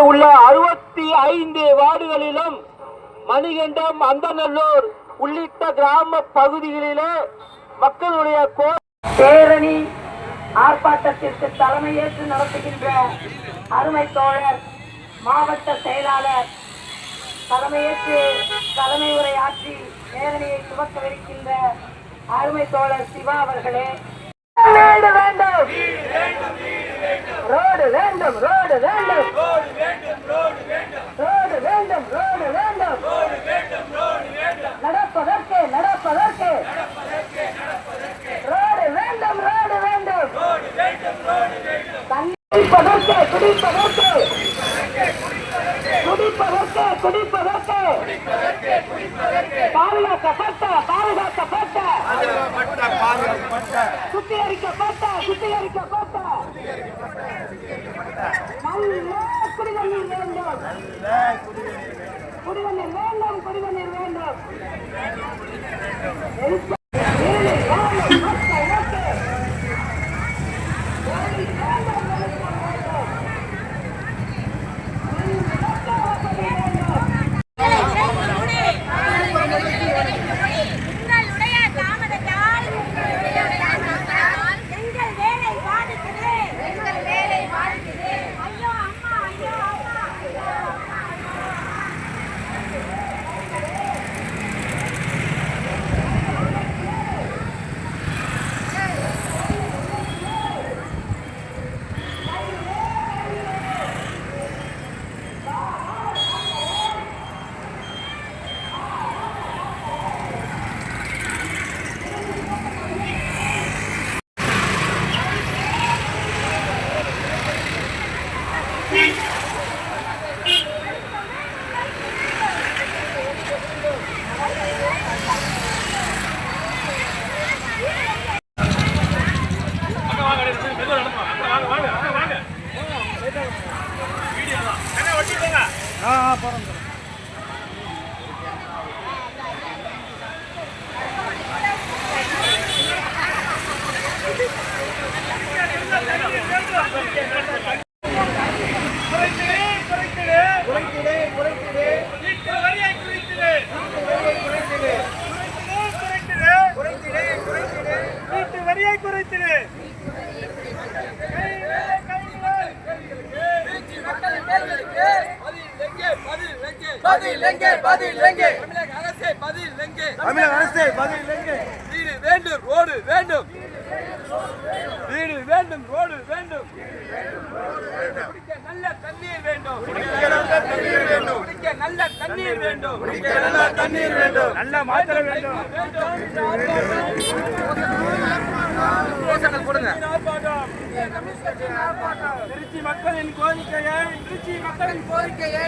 உள்ள அறுபத்தி ஐந்து வார்டுகளிலும் மணிகண்டம் அந்தநல்லூர் உள்ளிட்ட கிராம பகுதிகளிலே மக்களுடைய கோ பேரணி ஆர்ப்பாட்டத்திற்கு தலைமையேற்று நடத்துகின்ற அருமை தோழர் மாவட்ட செயலாளர் தலைமையேற்று தலைமை உரை ஆற்றி துவக்கவிருக்கின்ற அருமை தோழர் சிவா அவர்களே வீடு வேண்டும் ரோடு வேண்டும் ரோடு வேண்டும் ரோடு வேண்டும் ரோடு வேண்டும் நடப்பதற்கு நடப்பதற்கு ரோடு வேண்டும் ரோடு வேண்டும் குடிப்பதற்கு குடிப்பதற்கு குடிப்பதற்கு பாதுகாக்கப்பட்ட பாதுகாக்கப்பட்ட சுத்திகரிக்கப்பட்ட சுத்திகரிக்கப்பட்ட நல்ல குடிநீர் வேண்டும் குடிநீர் வேண்டும் குடிநீர் வேண்டும் ¡Ah, por! பதில் எங்கே? பதில் எங்கே? தமிழக அரசே பதில் எங்கே? தமிழக அரசே பதில் எங்கே? வீடு வேண்டும் ரோடு வேண்டும். வீடு வேண்டும் ரோடு வேண்டும். நல்ல தண்ணீர் வேண்டும். நல்ல தண்ணீர் வேண்டும். நல்ல தண்ணீர் வேண்டும். நல்ல தண்ணீர் வேண்டும். நல்ல மாத்திரை வேண்டும். கொடுங்க திருச்சி மக்களின் கோரிக்கையை திருச்சி மக்களின் கோரிக்கையை.